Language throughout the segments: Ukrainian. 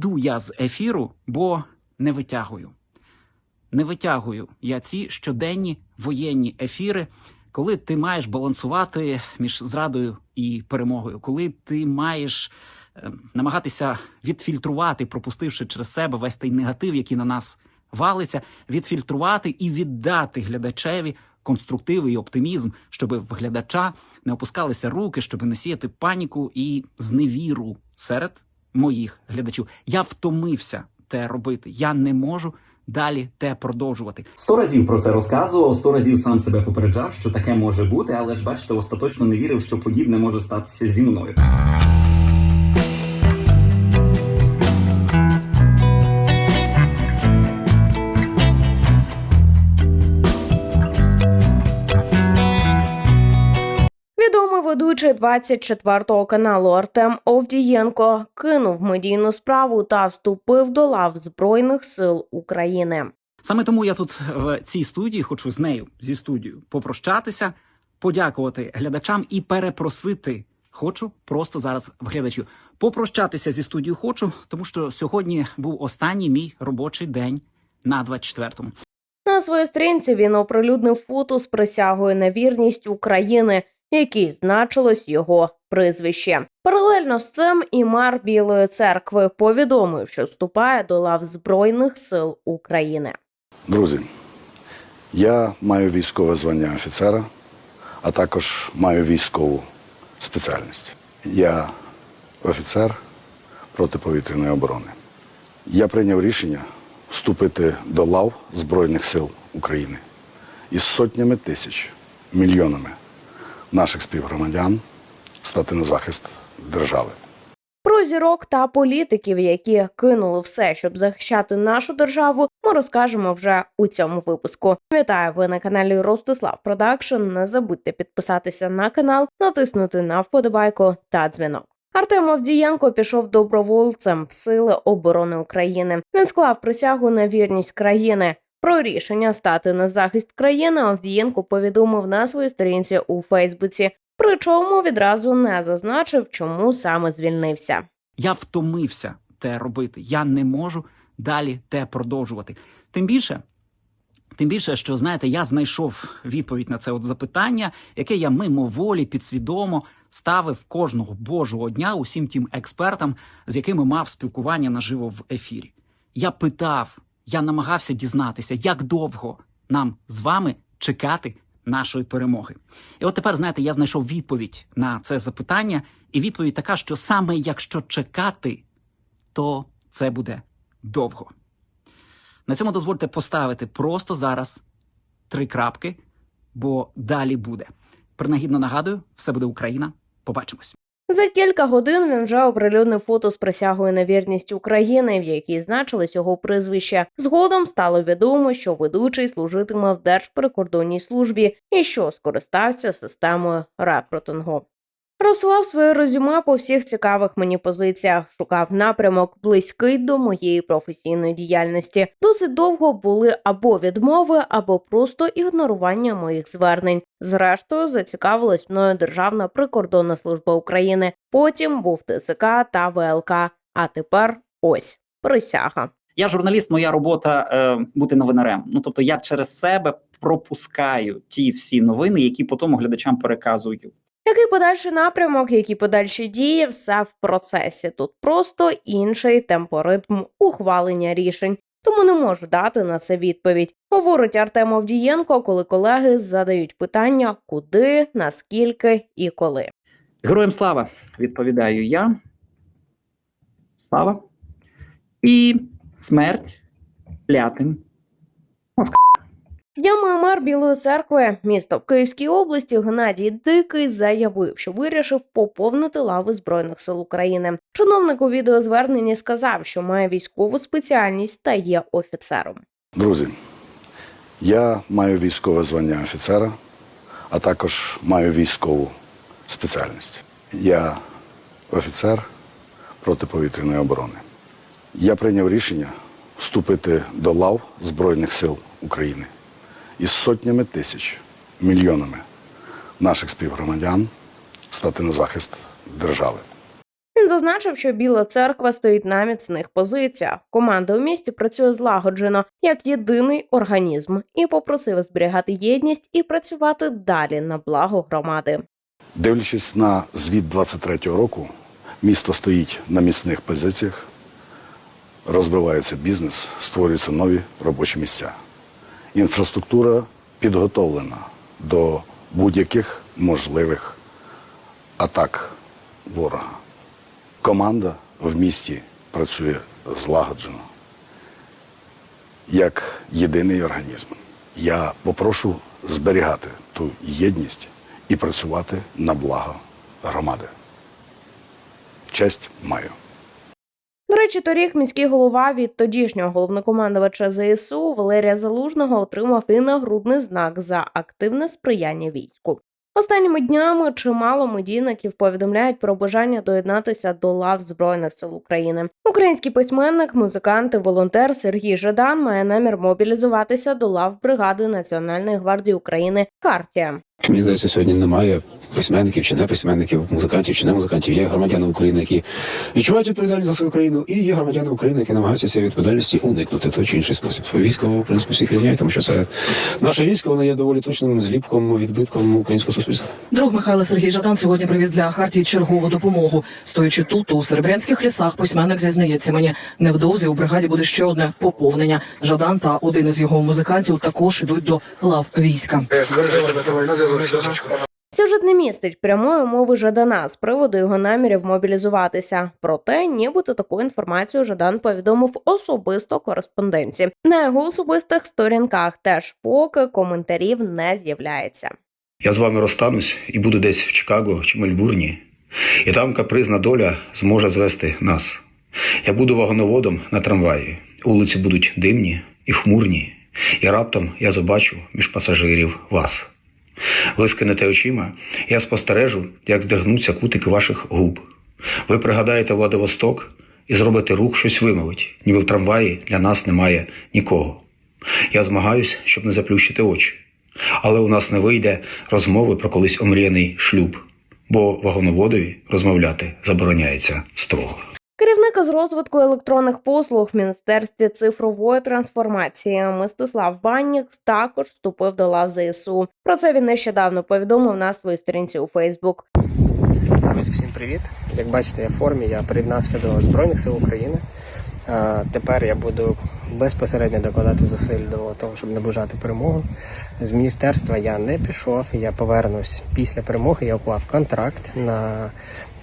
Йду я з ефіру, бо не витягую. Не витягую я ці щоденні воєнні ефіри, коли ти маєш балансувати між зрадою і перемогою, коли ти маєш е, намагатися відфільтрувати, пропустивши через себе весь той негатив, який на нас валиться, відфільтрувати і віддати глядачеві конструктиви і оптимізм, щоб в глядача не опускалися руки, щоб не сіяти паніку і зневіру серед моїх глядачів. Я втомився те робити. Я не можу далі те продовжувати. Сто разів про це розказував, сто разів сам себе попереджав, що таке може бути, але ж бачите, остаточно не вірив, що подібне може статися зі мною. Ведучий 24 каналу Артем Овдієнко кинув медійну справу та вступив до лав Збройних сил України. Саме тому я тут в цій студії хочу з нею зі студією попрощатися, подякувати глядачам і перепросити. Хочу просто зараз в глядачів. Попрощатися зі студією хочу, тому що сьогодні був останній мій робочий день на 24-му. На своїй сторінці він оприлюднив фото з присягою на вірність України, якій значилось його прізвище. Паралельно з цим і мер Білої церкви повідомив, що вступає до лав Збройних сил України. Друзі, я маю військове звання офіцера, а також маю військову спеціальність. Я офіцер протиповітряної оборони. Я прийняв рішення вступити до лав Збройних сил України із сотнями тисяч, мільйонами наших співгромадян стати на захист держави. Про зірок та політиків, які кинули все, щоб захищати нашу державу, ми розкажемо вже у цьому випуску. Вітаю! Ви на каналі Ростислав Продакшн. Не забудьте підписатися на канал, натиснути на вподобайку та дзвінок. Артем Авдієнко пішов добровольцем в Сили оборони України. Він склав присягу на вірність країни. Про рішення стати на захист країни Авдієнко повідомив на своїй сторінці у Фейсбуці. Причому відразу не зазначив, чому саме звільнився. Я втомився те робити. Я не можу далі те продовжувати. Тим більше, тим більше, що знаєте, я знайшов відповідь на це от запитання, яке я мимоволі підсвідомо ставив кожного божого дня усім тим експертам, з якими мав спілкування наживо в ефірі. Я питав, я намагався дізнатися, як довго нам з вами чекати нашої перемоги. І от тепер, знаєте, я знайшов відповідь на це запитання, і відповідь така, що саме якщо чекати, то це буде довго. На цьому дозвольте поставити просто зараз три крапки, бо далі буде. Принагідно нагадую, все буде Україна. Побачимось. За кілька годин він вже оприлюднив фото з присягою на вірність України, в якій значилось його прізвище. Згодом стало відомо, що ведучий служитиме в Держприкордонній службі і що скористався системою рекрутингу. Розсилав своє резюме по всіх цікавих мені позиціях, шукав напрямок близький до моєї професійної діяльності. Досить довго були або відмови, або просто ігнорування моїх звернень. Зрештою, зацікавилась мною Державна прикордонна служба України. Потім був ТЦК та ВЛК. А тепер ось присяга. Я журналіст, моя робота е, бути новинарем. Ну тобто я через себе пропускаю ті всі новини, які потім глядачам переказую. Який подальший напрямок, які подальші дії, все в процесі. Тут просто інший темпоритм ухвалення рішень. Тому не можу дати на це відповідь. Говорить Артем Овдієнко, коли колеги задають питання, куди, наскільки і коли. Героям слава, відповідаю я. Слава. І смерть клятим. Днями мер Білої церкви, місто в Київській області, Геннадій Дикий заявив, що вирішив поповнити лави збройних сил України. Чиновник у відеозверненні сказав, що має військову спеціальність та є офіцером. Друзі, я маю військове звання офіцера, а також маю військову спеціальність. Я офіцер протиповітряної оборони. Я прийняв рішення вступити до лав Збройних сил України із сотнями тисяч, мільйонами наших співгромадян стати на захист держави. Він зазначив, що Біла церква стоїть на міцних позиціях. Команда у місті працює злагоджено як єдиний організм і попросив зберігати єдність і працювати далі на благо громади. Дивлячись на звіт 23-го року, місто стоїть на міцних позиціях, розвивається бізнес, створюються нові робочі місця. Інфраструктура підготовлена до будь-яких можливих атак ворога. Команда в місті працює злагоджено, як єдиний організм. Я попрошу зберігати ту єдність і працювати на благо громади. Честь маю. До речі, торік міський голова від тодішнього головнокомандувача ЗСУ Валерія Залужного отримав і нагрудний знак за активне сприяння війську. Останніми днями чимало медійників повідомляють про бажання доєднатися до лав Збройних сил України. Український письменник, музикант і волонтер Сергій Жадан має намір мобілізуватися до лав бригади Національної гвардії України Хартія. Мені здається, сьогодні немає письменників чи не письменників, музикантів чи не музикантів. Є громадяни України, які відчувають відповідальність за свою країну, і є громадяни України, які намагаються цієї відповідальності уникнути той чи інший спосіб. Військо, в принципі, всіх рівняє, тому що це наше військо, воно є доволі точним зліпком, відбитком українського суспільства. Друг Михайла Сергій Жадан сьогодні привіз для Хартії чергову допомогу. Стоячи тут, у серебрянських лісах, письменник зізнається мені. Невдовзі у бригаді буде ще одне поповнення. Жадан та один із його музикантів також ідуть до лав війська. Сюжет не містить прямої мови Жадана з приводу його намірів мобілізуватися. Проте, нібито таку інформацію Жадан повідомив особисто кореспонденці. На його особистих сторінках теж поки коментарів не з'являється. Я з вами розстанусь і буду десь в Чикаго чи Мельбурні, і там капризна доля зможе звести нас. Я буду вагоноводом на трамваї. Вулиці будуть димні і хмурні, і раптом я побачу між пасажирів вас. Ви скинете очима, я спостережу, як здригнуться кутики ваших губ. Ви пригадаєте Владивосток і зробите рух щось вимовить, ніби в трамваї для нас немає нікого. Я змагаюсь, щоб не заплющити очі. Але у нас не вийде розмови про колись омріяний шлюб, бо вагоноводові розмовляти забороняється строго. Керівник з розвитку електронних послуг в міністерстві цифрової трансформації Мистислав Баннік також вступив до лав ЗСУ. Про це він нещодавно повідомив на своїй сторінці у Фейсбук. Друзі, всім привіт! Як бачите, я в формі, я приєднався до Збройних сил України. Тепер я буду безпосередньо докладати зусиль до того, щоб наближати перемогу. З міністерства я не пішов, я повернусь після перемоги. Я уклав контракт на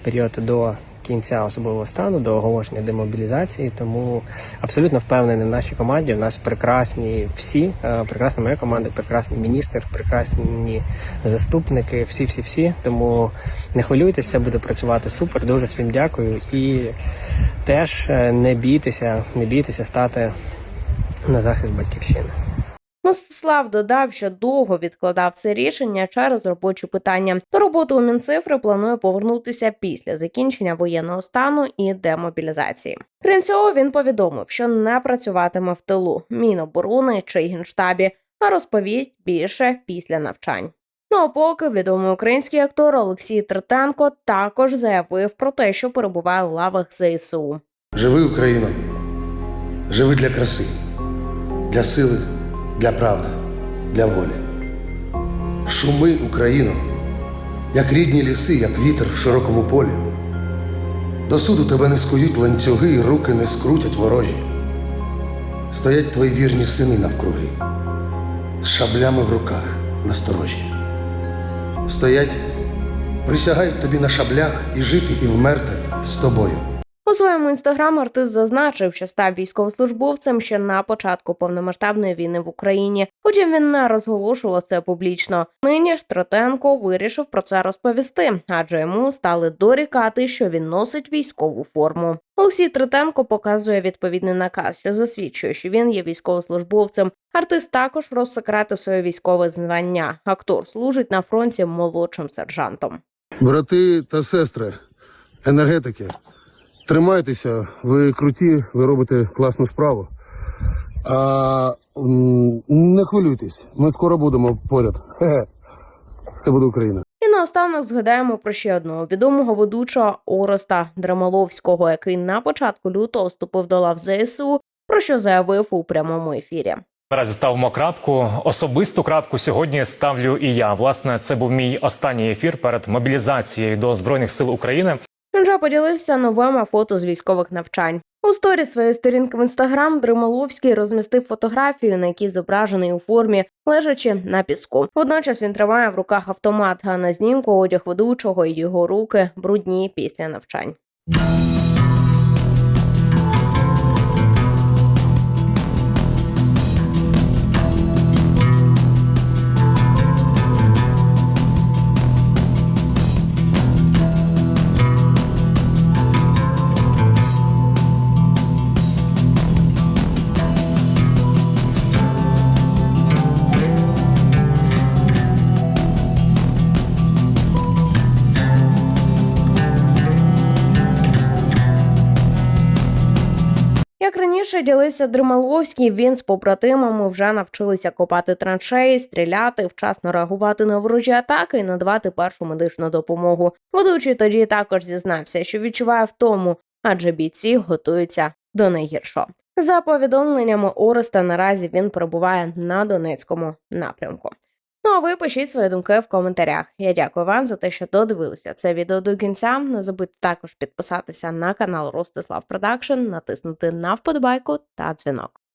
період до кінця особливого стану, до оголошення демобілізації. Тому абсолютно впевнений в нашій команді. У нас прекрасні всі, е, прекрасна моя команда, прекрасний міністр, прекрасні заступники, всі, всі, всі. Тому не хвилюйтесь, все буде працювати супер. Дуже всім дякую. І теж е, не бійтеся, не бійтеся стати на захист батьківщини. Мостислав додав, що довго відкладав це рішення через робочі питання. До роботи у Мінцифри планує повернутися після закінчення воєнного стану і демобілізації. Крім цього, він повідомив, що не працюватиме в тилу Міноборони чи генштабі, а розповість більше після навчань. Ну а поки відомий український актор Олексій Третенко також заявив про те, що перебуває в лавах ЗСУ. Живи Україно, живи для краси, для сили, для правди, для волі. Шуми Україно, як рідні ліси, як вітер в широкому полі. До суду тебе не скують ланцюги, і руки не скрутять ворожі. Стоять твої вірні сини навкруги, з шаблями в руках насторожі. Стоять, присягають тобі на шаблях і жити, і вмерти з тобою. У своєму інстаграм артист зазначив, що став військовослужбовцем ще на початку повномасштабної війни в Україні. Хоча він не розголошував це публічно. Нині ж Третенко вирішив про це розповісти, адже йому стали дорікати, що він носить військову форму. Олексій Третенко показує відповідний наказ, що засвідчує, що він є військовослужбовцем. Артист також розсекретив своє військове звання. Актор служить на фронті молодшим сержантом. Брати та сестри, енергетики, тримайтеся, ви круті, ви робите класну справу. А не хвилюйтесь, ми скоро будемо поряд. Хе-хе. Це буде Україна. І наостанок згадаємо про ще одного відомого ведучого Ореста Драмаловського, який на початку лютого вступив до лав ЗСУ, про що заявив у прямому ефірі. Наразі ставимо крапку. Особисту крапку сьогодні ставлю і я. Власне, це був мій останній ефір перед мобілізацією до збройних сил України. Він поділився новими фото з військових навчань. У сторі своєї сторінки в інстаграм Дримоловський розмістив фотографію, на якій зображений у формі, лежачи на піску. Водночас він тримає в руках автомат, а на знімку одяг ведучого і його руки брудні після навчань. Раніше ділився Дрималовський, він з побратимами вже навчилися копати траншеї, стріляти, вчасно реагувати на ворожі атаки і надавати першу медичну допомогу. Ведучий тоді також зізнався, що відчуває втому, адже бійці готуються до найгіршого. За повідомленнями Ореста, наразі він перебуває на Донецькому напрямку. Ну а ви пишіть свої думки в коментарях. Я дякую вам за те, що додивилися це відео до кінця. Не забудьте також підписатися на канал Ростислав Продакшн, натиснути на вподобайку та дзвінок.